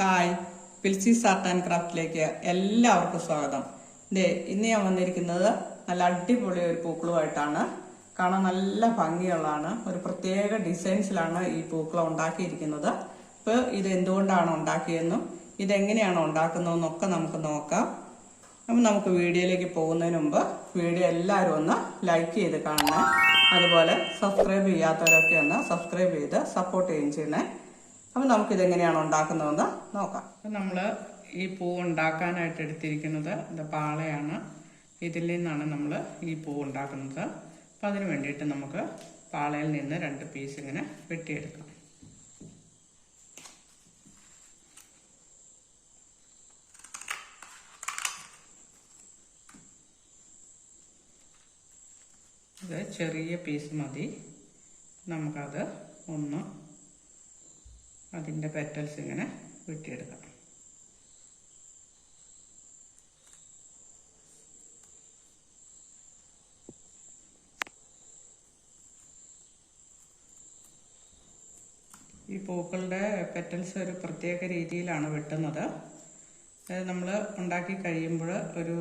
Hi. പിൽസീസ് art and ക്രാഫ്റ്റിലേക്ക് എല്ലാവർക്കും സ്വാഗതം. ദേ ഇന്ന് ഞാൻ വന്നിരിക്കുന്നത് നല്ല അടിപൊളി ഒരു പൂക്കളുമായിട്ടാണ്. കാണാൻ നല്ല ഭംഗിയുള്ളതാണ്. ഒരു പ്രത്യേക ഡിസൈൻസിലാണ് ഈ പൂക്കളം ഉണ്ടാക്കിയിരിക്കുന്നത്. ഇപ്പോൾ ഇത് എന്തുകൊണ്ടാണ് ഉണ്ടാക്കിയതെന്നും ഇതെങ്ങനെയാണ് ഉണ്ടാക്കുന്നതെന്നൊക്കെ നമുക്ക് നോക്കാം. അപ്പം നമുക്ക് വീഡിയോയിലേക്ക് പോകുന്നതിന് മുമ്പ് വീഡിയോ എല്ലാവരും ഒന്ന് ലൈക്ക് ചെയ്ത് കാണണേ. അതുപോലെ സബ്സ്ക്രൈബ് ചെയ്യാത്തവരൊക്കെ ഒന്ന് സബ്സ്ക്രൈബ് ചെയ്ത് സപ്പോർട്ട് ചെയ്യുകയും ചെയ്യണേ. അപ്പം നമുക്കിത് എങ്ങനെയാണ് ഉണ്ടാക്കുന്നതെന്ന് നോക്കാം. നമ്മൾ ഈ പൂ ഉണ്ടാക്കാനായിട്ട് എടുത്തിരിക്കുന്നത് ഇത് പാളയാണ്. ഇതിൽ നിന്നാണ് നമ്മൾ ഈ പൂ ഉണ്ടാക്കുന്നത്. അപ്പം അതിന് വേണ്ടിയിട്ട് നമുക്ക് പാളയിൽ നിന്ന് രണ്ട് പീസ് ഇങ്ങനെ വെട്ടിയെടുക്കാം. ചെറിയ പീസ് മതി. നമുക്കത് ഒന്ന് അതിന്റെ പെറ്റൽസ് ഇങ്ങനെ വെട്ടിയെടുക്കാം. ഈ പൂക്കളുടെ പെറ്റൽസ് ഒരു പ്രത്യേക രീതിയിലാണ് വെട്ടുന്നത്. നമ്മൾ ഉണ്ടാക്കി കഴിയുമ്പോൾ ഒരു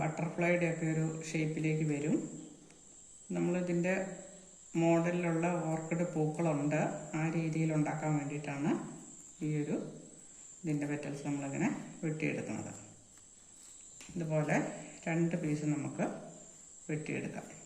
ബട്ടർഫ്ലൈയുടെ ഒക്കെ ഒരു ഷേപ്പിലേക്ക് വരും. നമ്മളിതിന്റെ മോഡലിലുള്ള ഓർക്കിഡ് പൂക്കളുണ്ട്. ആ രീതിയിൽ ഉണ്ടാക്കാൻ വേണ്ടിയിട്ടാണ് ഈ ഒരു ഇതിന്റെ പെറ്റൽസ് നമ്മളിങ്ങനെ വെട്ടിയെടുക്കുന്നത്. ഇതുപോലെ രണ്ട് പീസ് നമുക്ക് വെട്ടിയെടുക്കാം.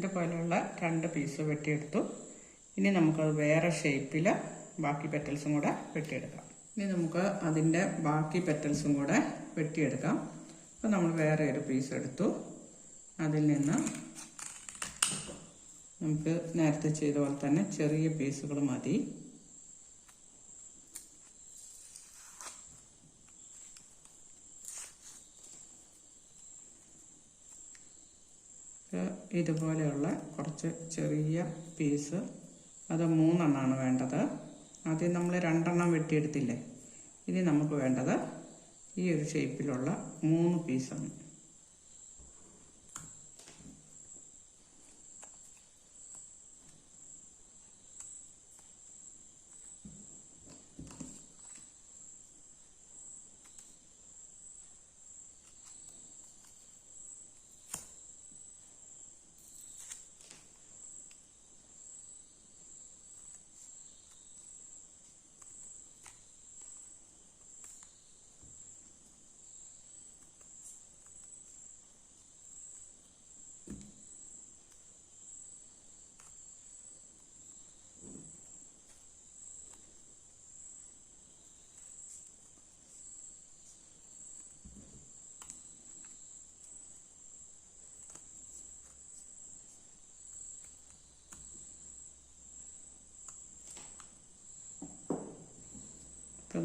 ഇതുപോലെയുള്ള രണ്ട് പീസ് വെട്ടിയെടുത്തു. ഇനി നമുക്കത് വേറെ ഷേപ്പിൽ ബാക്കി പെറ്റൽസും കൂടെ വെട്ടിയെടുക്കാം. ഇനി നമുക്ക് അതിന്റെ ബാക്കി പെറ്റൽസും കൂടെ വെട്ടിയെടുക്കാം. അപ്പോൾ നമ്മൾ വേറെ ഒരു പീസ് എടുത്തു. അതിൽ നിന്ന് നമുക്ക് നേരത്തെ ചെയ്ത പോലെ തന്നെ ചെറിയ പീസുകൾ മതി. ഇതുപോലെയുള്ള കുറച്ച് ചെറിയ പീസ് അത് മൂന്നെണ്ണമാണ് വേണ്ടത്. ആദ്യം നമ്മൾ രണ്ടെണ്ണം വെട്ടിയെടുത്തില്ലേ? ഇനി നമുക്ക് വേണ്ടത് ഈ ഒരു ഷേപ്പിലുള്ള മൂന്ന് പീസാണ്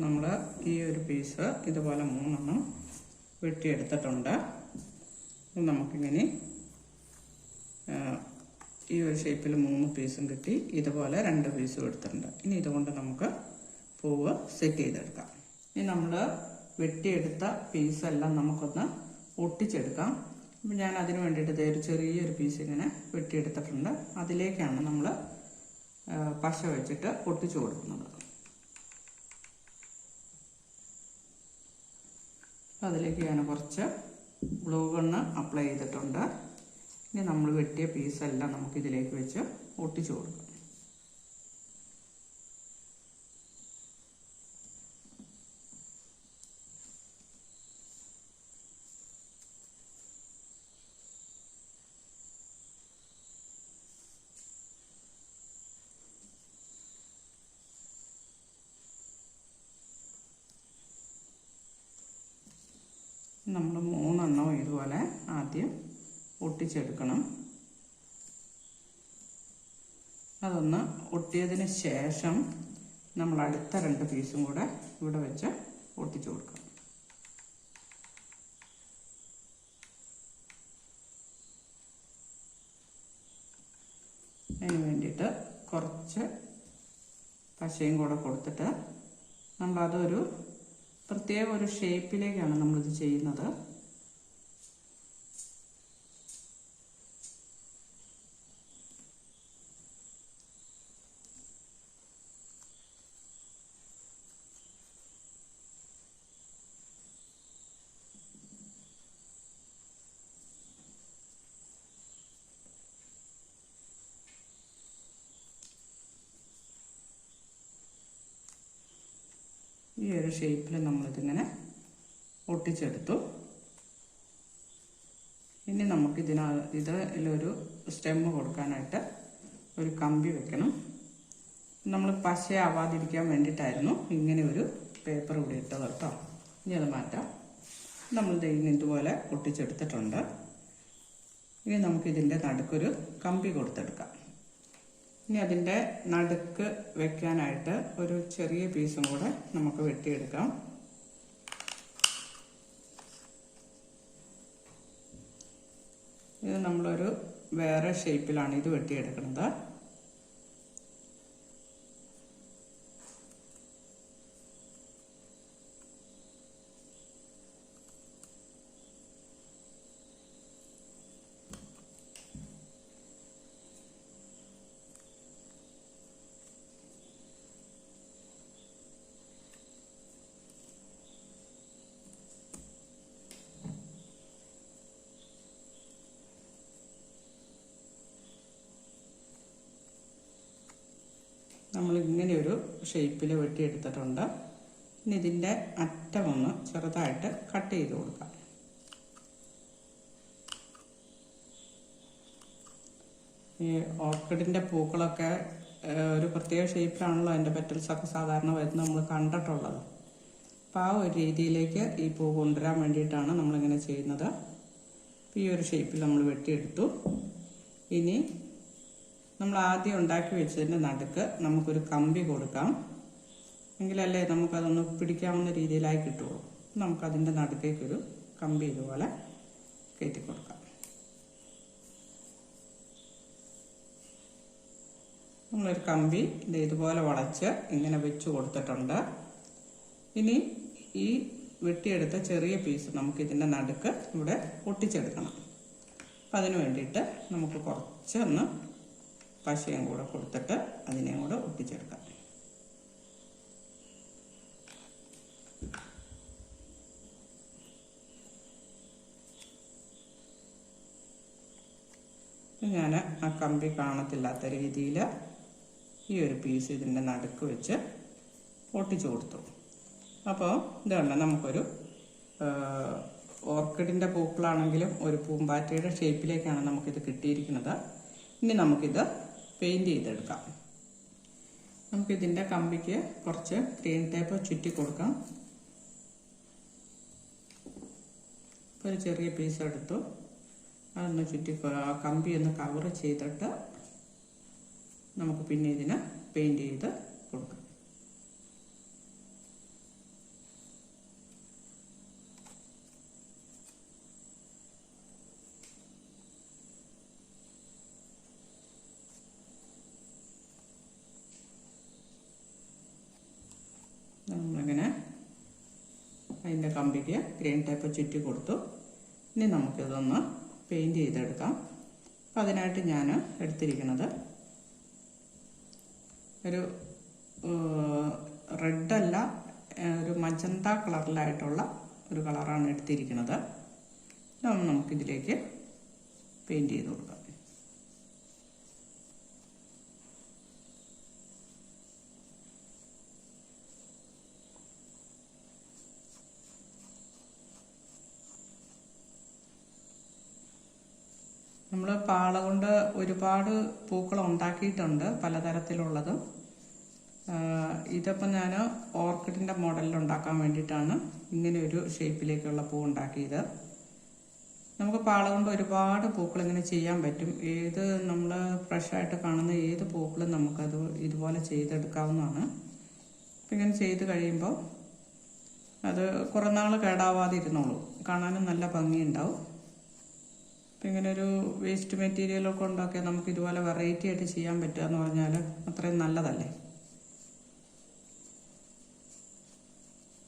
നമ്മൾ ഈ ഒരു പീസ് ഇതുപോലെ മൂന്നെണ്ണം വെട്ടിയെടുത്തിട്ടുണ്ട്. നമുക്കിങ്ങനെ ഈ ഒരു ഷേപ്പിൽ മൂന്ന് പീസും കിട്ടി. ഇതുപോലെ രണ്ട് പീസും എടുത്തിട്ടുണ്ട്. ഇനി ഇതുകൊണ്ട് നമുക്ക് പൂവ് സെറ്റ് ചെയ്തെടുക്കാം. ഇനി നമ്മൾ വെട്ടിയെടുത്ത പീസെല്ലാം നമുക്കൊന്ന് ഒട്ടിച്ചെടുക്കാം. അപ്പം ഞാൻ അതിന് വേണ്ടിയിട്ട് ഒരു ചെറിയൊരു പീസ് ഇങ്ങനെ വെട്ടിയെടുത്തിട്ടുണ്ട്. അതിലേക്കാണ് നമ്മൾ പശ വെച്ചിട്ട് ഒട്ടിച്ചു കൊടുക്കുന്നത്. അതിലേക്ക് ഞാൻ കുറച്ച് ഗ്ലൂ ഗണ്ണ് അപ്ലൈ ചെയ്തിട്ടുണ്ട്. ഇനി നമ്മൾ വെട്ടിയ പീസെല്ലാം നമുക്ക് ഇതിലേക്ക് വെച്ച് ഒട്ടിച്ചു കൊടുക്കാം. നമ്മൾ മൂന്നെണ്ണം ഇതുപോലെ ആദ്യം ഒട്ടിച്ചെടുക്കണം. അതൊന്ന് ഒട്ടിയതിന് ശേഷം നമ്മൾ അടുത്ത രണ്ട് പീസും കൂടെ ഇവിടെ വെച്ച് ഒട്ടിച്ചു കൊടുക്കണം അതിന് വേണ്ടിയിട്ട് കുറച്ച് പശയും കൂടെ കൊടുത്തിട്ട് നമ്മളതൊരു പ്രത്യേക ഒരു ഷേപ്പിലേക്കാണ് നമ്മളിത് ചെയ്യുന്നത്. ഈ ഒരു ഷേപ്പിൽ നമ്മളിതിങ്ങനെ ഒട്ടിച്ചെടുത്തു. ഇനി നമുക്ക് ഇതിനാ ഇതിലൊരു സ്റ്റെമ്മ് കൊടുക്കാനായിട്ട് ഒരു കമ്പി വെക്കണം. നമ്മൾ പശയാവാതിരിക്കാൻ വേണ്ടിയിട്ടായിരുന്നു ഇങ്ങനെ ഒരു പേപ്പർ ഇവിടെ ഇട്ടത് കേട്ടോ. ഇനി അത് മാറ്റാം. നമ്മൾ ഇങ്ങനെ ഇതുപോലെ ഒട്ടിച്ചെടുത്തിട്ടുണ്ട്. ഇനി നമുക്കിതിന്റെ നടുക്കൊരു കമ്പി കൊടുത്തെടുക്കാം. ഇനി അതിന്റെ നടുക്ക് വെക്കാനായിട്ട് ഒരു ചെറിയ പീസും കൂടെ നമുക്ക് വെട്ടിയെടുക്കാം. ഇത് നമ്മളൊരു വേറെ ഷേപ്പിലാണ് ഇത് വെട്ടിയെടുക്കുന്നത് നമ്മൾ ഇങ്ങനെ ഒരു ഷേപ്പിൽ വെട്ടിയെടുത്തിട്ടുണ്ട്. ഇനി ഇതിന്റെ അറ്റം ഒന്ന് ചെറുതായിട്ട് കട്ട് ചെയ്ത് കൊടുക്കാം. ഈ ഓർക്കിഡിന്റെ പൂക്കളൊക്കെ ഒരു പ്രത്യേക ഷേപ്പിലാണല്ലോ അതിന്റെ പെറ്റൽസൊക്കെ സാധാരണ വരുന്നത് നമ്മൾ കണ്ടിട്ടുള്ളത്. അപ്പോൾ ആ ഒരു രീതിയിലേക്ക് ഈ പൂ കൊണ്ടുവരാൻ വേണ്ടിയിട്ടാണ് നമ്മളിങ്ങനെ ചെയ്യുന്നത്. ഈ ഒരു ഷേപ്പിൽ നമ്മൾ വെട്ടിയെടുത്തു. ഇനി നമ്മൾ ആദ്യം ഉണ്ടാക്കി വെച്ചതിന്റെ നടുക്ക് നമുക്കൊരു കമ്പി കൊടുക്കാം. എങ്കിലല്ലേ നമുക്കതൊന്ന് പിടിക്കാവുന്ന രീതിയിലായി കിട്ടുള്ളൂ. നമുക്കതിന്റെ നടുക്കേക്കൊരു കമ്പി ഇതുപോലെ കയറ്റി കൊടുക്കാം നമ്മളൊരു കമ്പി ഇത് ഇതുപോലെ വളച്ച് ഇങ്ങനെ വെച്ച് കൊടുത്തിട്ടുണ്ട്. ഇനി ഈ വെട്ടിയെടുത്ത ചെറിയ പീസ് നമുക്ക് ഇതിന്റെ നടുക്ക് ഇവിടെ ഒട്ടിച്ചെടുക്കണം. അപ്പം അതിന് വേണ്ടിയിട്ട് നമുക്ക് കുറച്ചൊന്ന് പശയും കൂടെ കൊടുത്തിട്ട് അതിനെയും കൂടെ ഒട്ടിച്ചെടുക്കാം. ഞാൻ ആ കമ്പി കാണത്തില്ലാത്ത രീതിയിൽ ഈ ഒരു പീസ് ഇതിന്റെ നടുക്ക് വെച്ച് ഒട്ടിച്ചു കൊടുത്തു. അപ്പോൾ ഇതുകൊണ്ട് നമുക്കൊരു ഓർക്കിഡിന്റെ പൂക്കളാണെങ്കിലും ഒരു പൂമ്പാറ്റയുടെ ഷേപ്പിലേക്കാണ് നമുക്കിത് കിട്ടിയിരിക്കുന്നത്. ഇനി നമുക്കിത് പെയിന്റ് ചെയ്തെടുക്കാം. നമുക്കിതിന്റെ കമ്പിക്ക് കുറച്ച് ഗ്രീൻ ടേപ്പ് ചുറ്റി കൊടുക്കാം. ഒരു ചെറിയ പീസ് എടുത്തു. അതൊന്ന് ചുറ്റി കമ്പി ഒന്ന് കവർ ചെയ്തിട്ട് നമുക്ക് പിന്നെ ഇതിനെ പെയിന്റ് ചെയ്ത് കൊടുക്കാം നമ്മളിങ്ങനെ അതിന്റെ കമ്പിക്ക് ഗ്രീൻ ടേപ്പ് ചുറ്റി കൊടുത്തു. ഇനി നമുക്കിതൊന്ന് പെയിന്റ് ചെയ്തെടുക്കാം. അപ്പം അതിനായിട്ട് ഞാൻ എടുത്തിരിക്കുന്നത് ഒരു റെഡല്ല ഒരു മജന്ത കളറിലായിട്ടുള്ള ഒരു കളറാണ് എടുത്തിരിക്കുന്നത്. നമുക്കിതിലേക്ക് പെയിന്റ് ചെയ്ത് കൊടുക്കാം നമ്മൾ പാള കൊണ്ട് ഒരുപാട് പൂക്കൾ ഉണ്ടാക്കിയിട്ടുണ്ട് പലതരത്തിലുള്ളതും. ഇതിപ്പോൾ ഞാൻ ഓർക്കിഡിന്റെ മോഡലിൽ ഉണ്ടാക്കാൻ വേണ്ടിയിട്ടാണ് ഇങ്ങനെ ഒരു ഷേപ്പിലേക്കുള്ള പൂ ഉണ്ടാക്കിയത്. നമുക്ക് പാള കൊണ്ട് ഒരുപാട് പൂക്കൾ ഇങ്ങനെ ചെയ്യാൻ പറ്റും. ഏത് നമ്മൾ ഫ്രഷായിട്ട് കാണുന്ന ഏത് പൂക്കളും നമുക്കത് ഇതുപോലെ ചെയ്തെടുക്കാവുന്നതാണ്. അപ്പം ഇങ്ങനെ ചെയ്ത് കഴിയുമ്പോൾ അത് കുറേ നാൾ കേടാവാതെ കാണാനും നല്ല ഭംഗിയുണ്ടാവും. ഇങ്ങനെ ഒരു വേസ്റ്റ് മെറ്റീരിയലൊക്കെ കൊണ്ടൊക്കെ നമുക്ക് ഇതുപോലെ വെറൈറ്റി ആയിട്ട് ചെയ്യാൻ പറ്റുക എന്ന് പറഞ്ഞാൽ അത്രയും നല്ലതല്ലേ?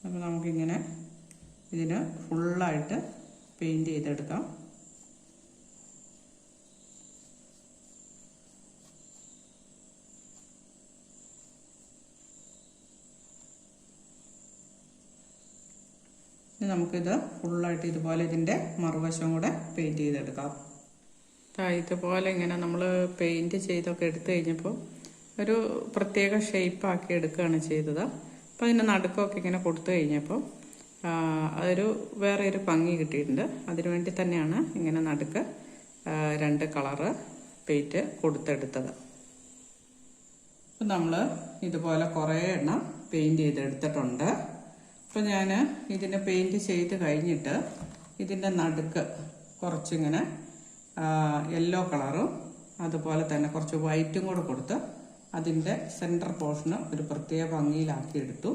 അപ്പോൾ നമുക്കിങ്ങനെ ഇതിന് ഫുള്ളായിട്ട് പെയിന്റ് ചെയ്തെടുക്കാം. നമുക്കിത് ഫുള്ളായിട്ട് ഇതുപോലെ ഇതിന്റെ മറുവശം കൂടെ പെയിന്റ് ചെയ്തെടുക്കാം. ഇതുപോലെ ഇങ്ങനെ നമ്മൾ പെയിന്റ് ചെയ്തൊക്കെ എടുത്തു കഴിഞ്ഞപ്പോൾ ഒരു പ്രത്യേക ഷേപ്പാക്കി എടുക്കുകയാണ് ചെയ്തത്. അപ്പോൾ അതിന്റെ നടുക്കൊക്കെ ഇങ്ങനെ കൊടുത്തു കഴിഞ്ഞപ്പോൾ അതൊരു വേറെ ഒരു ഭംഗി കിട്ടിയിട്ടുണ്ട്. അതിനുവേണ്ടി തന്നെയാണ് ഇങ്ങനെ നടുക്ക് രണ്ട് കളറ് പെയിന്റ് കൊടുത്തെടുത്തത്. അപ്പം നമ്മൾ ഇതുപോലെ കുറേ എണ്ണം പെയിന്റ് ചെയ്തെടുത്തിട്ടുണ്ട്. അപ്പോൾ ഞാൻ ഇതിന് പെയിന്റ് ചെയ്ത് കഴിഞ്ഞിട്ട് ഇതിന്റെ നടുക്ക് കുറച്ചിങ്ങനെ യെല്ലോ കളറും അതുപോലെ തന്നെ കുറച്ച് വൈറ്റും കൂടെ കൊടുത്ത് അതിന്റെ സെന്റർ പോർഷന് ഒരു പ്രത്യേക ഭംഗിയിലാക്കി എടുത്തു.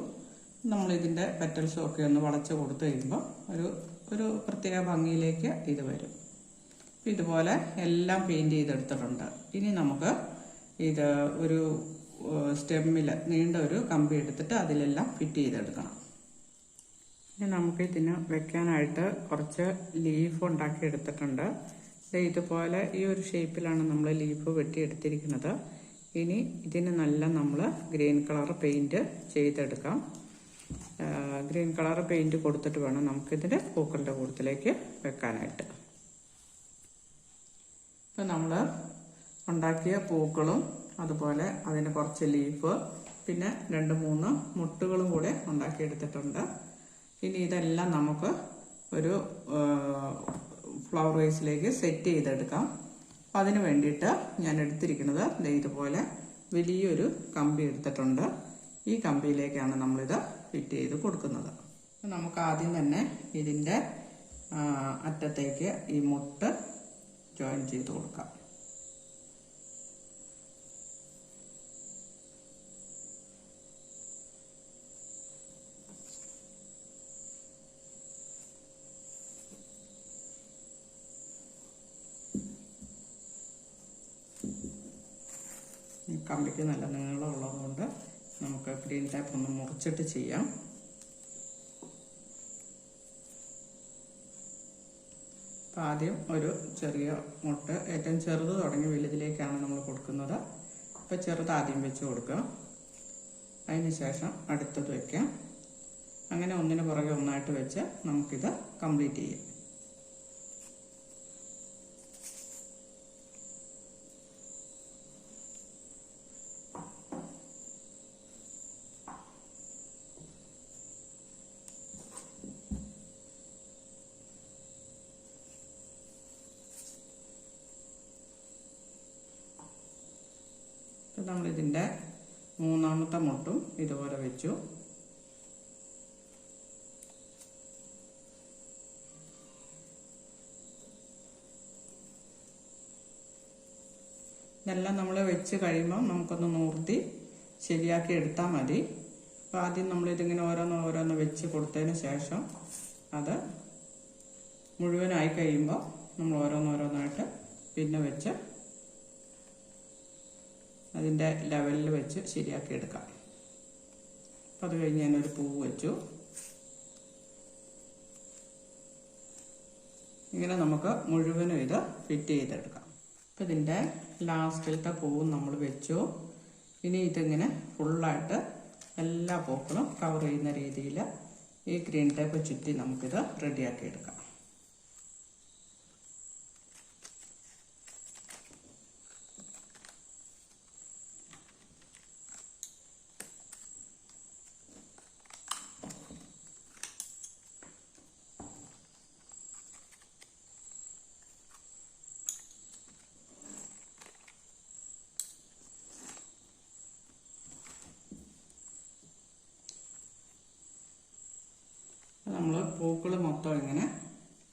നമ്മൾ ഇതിന്റെ പെറ്റൽസും ഒക്കെ ഒന്ന് വളച്ച് കൊടുത്തു കഴിയുമ്പോൾ ഒരു ഒരു പ്രത്യേക ഭംഗിയിലേക്ക് ഇത് വരും. ഇതുപോലെ എല്ലാം പെയിന്റ് ചെയ്തെടുത്തിട്ടുണ്ട്. ഇനി നമുക്ക് ഇത് ഒരു സ്റ്റെമ്മിൽ നീണ്ട ഒരു കമ്പി എടുത്തിട്ട് അതിലെല്ലാം ഫിറ്റ് ചെയ്തെടുക്കണം. ഇനി നമുക്ക് ഇതിന് വെക്കാനായിട്ട് കുറച്ച് ലീഫ് ഉണ്ടാക്കി എടുത്തിട്ടുണ്ട് ഇതുപോലെ ഈ ഒരു ഷേപ്പിലാണ് നമ്മൾ ലീഫ് വെട്ടിയെടുത്തിരിക്കുന്നത്. ഇനി ഇതിന് നല്ല നമ്മൾ ഗ്രീൻ കളർ പെയിന്റ് ചെയ്തെടുക്കാം. ഗ്രീൻ കളർ പെയിന്റ് കൊടുത്തിട്ട് വേണം നമുക്കിതിന്റെ പൂക്കളുടെ കൂട്ടത്തിലേക്ക് വെക്കാനായിട്ട്. ഇപ്പം നമ്മൾ ഉണ്ടാക്കിയ പൂക്കളും അതുപോലെ അതിന് കുറച്ച് ലീഫ് പിന്നെ രണ്ട് മൂന്ന് മുട്ടുകളും കൂടെ ഉണ്ടാക്കിയെടുത്തിട്ടുണ്ട്. ഇനി ഇതെല്ലാം നമുക്ക് ഒരു ഫ്ലവർ വേസിലേക്ക് സെറ്റ് ചെയ്തെടുക്കാം. അപ്പം അതിന് വേണ്ടിയിട്ട് ഞാൻ എടുത്തിരിക്കുന്നത് ഇതുപോലെ വലിയൊരു കമ്പി എടുത്തിട്ടുണ്ട്. ഈ കമ്പിയിലേക്കാണ് നമ്മളിത് ഫിറ്റ് ചെയ്ത് കൊടുക്കുന്നത്. നമുക്ക് ആദ്യം തന്നെ ഇതിന്റെ അറ്റത്തേക്ക് ഈ മുട്ട് ജോയിൻ ചെയ്ത് കൊടുക്കാം ഈ കമ്പിക്ക് നല്ല നീളം ഉള്ളതുകൊണ്ട് നമുക്ക് ഗ്രീൻ ടാപ്പ് ഒന്ന് മുറിച്ചിട്ട് ചെയ്യാം. അപ്പം ആദ്യം ഒരു ചെറിയ മുട്ട ഏറ്റവും ചെറുത് തുടങ്ങി വലുതിലേക്കാണ് നമ്മൾ കൊടുക്കുന്നത്. അപ്പോൾ ചെറുത് ആദ്യം വെച്ച് കൊടുക്കുക അതിന് ശേഷം അടുത്തത് വയ്ക്കാം അങ്ങനെ ഒന്നിന് പുറകെ ഒന്നായിട്ട് വെച്ച് നമുക്കിത് കംപ്ലീറ്റ് ചെയ്യാം ഇപ്പം നമ്മളിതിന്റെ മൂന്നാമത്തെ മുട്ടും വെച്ചു ഇതെല്ലാം നമ്മൾ വെച്ച് കഴിയുമ്പോൾ നമുക്കൊന്ന് നൂർത്തി ശരിയാക്കി എടുത്താൽ മതി. അപ്പോൾ ആദ്യം നമ്മളിതിങ്ങനെ ഓരോന്ന് ഓരോന്ന് വെച്ച് കൊടുത്തതിന് ശേഷം അത് മുഴുവനായി കഴിയുമ്പോൾ നമ്മൾ ഓരോന്നോരോന്നായിട്ട് പിന്നെ വെച്ച് അതിന്റെ ലെവലിൽ വെച്ച് ശരിയാക്കി എടുക്കാം. അപ്പം അത് കഴിഞ്ഞ് ഞാനൊരു പൂവ് വെച്ചു. ഇങ്ങനെ നമുക്ക് മുഴുവനും ഇത് ഫിറ്റ് ചെയ്തെടുക്കാം. അപ്പം ഇതിന്റെ ലാസ്റ്റിലത്തെ പൂവും നമ്മൾ വെച്ചു. ഇനി ഇതിങ്ങനെ ഫുള്ളായിട്ട് എല്ലാ പൂക്കളും കവർ ചെയ്യുന്ന രീതിയിൽ ഈ ഗ്രീൻ ടേപ്പ് ചുറ്റി നമുക്കിത് റെഡിയാക്കി എടുക്കാം നമ്മൾ പൂക്കൾ മൊത്തം ഇങ്ങനെ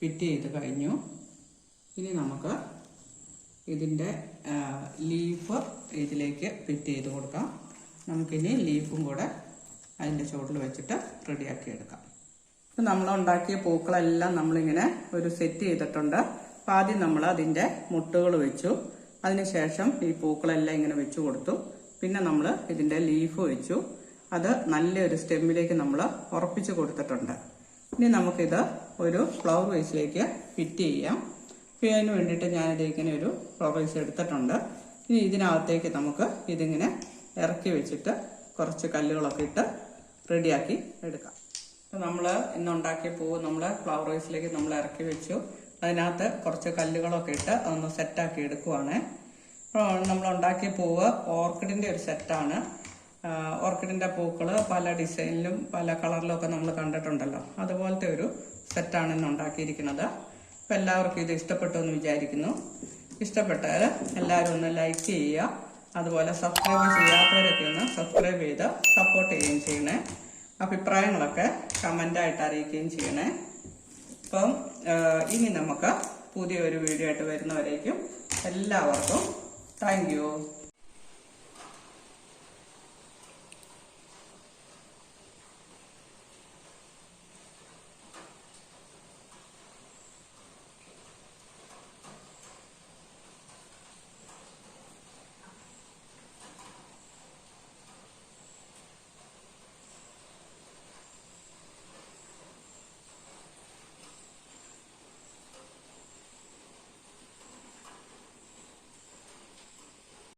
ഫിറ്റ് ചെയ്ത് കഴിഞ്ഞു. ഇനി നമുക്ക് ഇതിന്റെ ലീഫ് ഇതിലേക്ക് ഫിറ്റ് ചെയ്ത് കൊടുക്കാം. നമുക്കിനി ലീഫും കൂടെ അതിന്റെ ചുവട്ടിൽ വെച്ചിട്ട് റെഡിയാക്കി എടുക്കാം. ഇപ്പം നമ്മൾ ഉണ്ടാക്കിയ പൂക്കളെല്ലാം നമ്മളിങ്ങനെ ഒരു സെറ്റ് ചെയ്തിട്ടുണ്ട്. അപ്പം ആദ്യം നമ്മൾ അതിന്റെ മുട്ടുകൾ വെച്ചു. അതിനുശേഷം ഈ പൂക്കളെല്ലാം ഇങ്ങനെ വെച്ചു കൊടുത്തു. പിന്നെ നമ്മൾ ഇതിന്റെ ലീഫ് വെച്ചു. അത് നല്ലൊരു സ്റ്റെമ്മിലേക്ക് നമ്മൾ ഉറപ്പിച്ച് കൊടുത്തിട്ടുണ്ട്. ഇനി നമുക്കിത് ഒരു ഫ്ലവർ വേസിലേക്ക് ഫിറ്റ് ചെയ്യാം. അപ്പോൾ അതിന് വേണ്ടിയിട്ട് ഞാനിത് ഇങ്ങനെ ഒരു ഫ്ലവർ വേസ് എടുത്തിട്ടുണ്ട്. ഇനി ഇതിനകത്തേക്ക് നമുക്ക് ഇതിങ്ങനെ ഇറക്കി വെച്ചിട്ട് കുറച്ച് കല്ലുകളൊക്കെ ഇട്ട് റെഡിയാക്കി എടുക്കാം. അപ്പോൾ നമ്മൾ ഇന്നുണ്ടാക്കിയ പൂവ് നമ്മൾ ഫ്ലവർ വേസിലേക്ക് നമ്മൾ ഇറക്കി വെച്ചു. അതിനകത്ത് കുറച്ച് കല്ലുകളൊക്കെ ഇട്ട് അതൊന്ന് സെറ്റാക്കി എടുക്കുവാണ്. അപ്പോൾ നമ്മൾ ഉണ്ടാക്കിയ പൂവ് ഓർക്കിഡിന്റെ ഒരു സെറ്റാണ് ഓർക്കിഡിന്റെ പൂക്കൾ പല ഡിസൈനിലും പല കളറിലും ഒക്കെ നമ്മൾ കണ്ടിട്ടുണ്ടല്ലോ. അതുപോലത്തെ ഒരു സെറ്റാണ് ഇന്ന് ഉണ്ടാക്കിയിരിക്കുന്നത്. അപ്പോൾ എല്ലാവർക്കും ഇത് ഇഷ്ടപ്പെട്ടു എന്ന് വിചാരിക്കുന്നു. ഇഷ്ടപ്പെട്ടാൽ എല്ലാവരും ഒന്ന് ലൈക്ക് ചെയ്യുക. അതുപോലെ സബ്സ്ക്രൈബ് ചെയ്യാത്തവരൊക്കെ ഒന്ന് സബ്സ്ക്രൈബ് ചെയ്ത് സപ്പോർട്ട് ചെയ്യുകയും ചെയ്യണേ. അഭിപ്രായങ്ങളൊക്കെ കമന്റായിട്ട് അറിയിക്കുകയും ചെയ്യണേ. അപ്പം ഇനി നമുക്ക് പുതിയൊരു വീഡിയോ ആയിട്ട് വരുന്നവരേക്കും എല്ലാവർക്കും താങ്ക്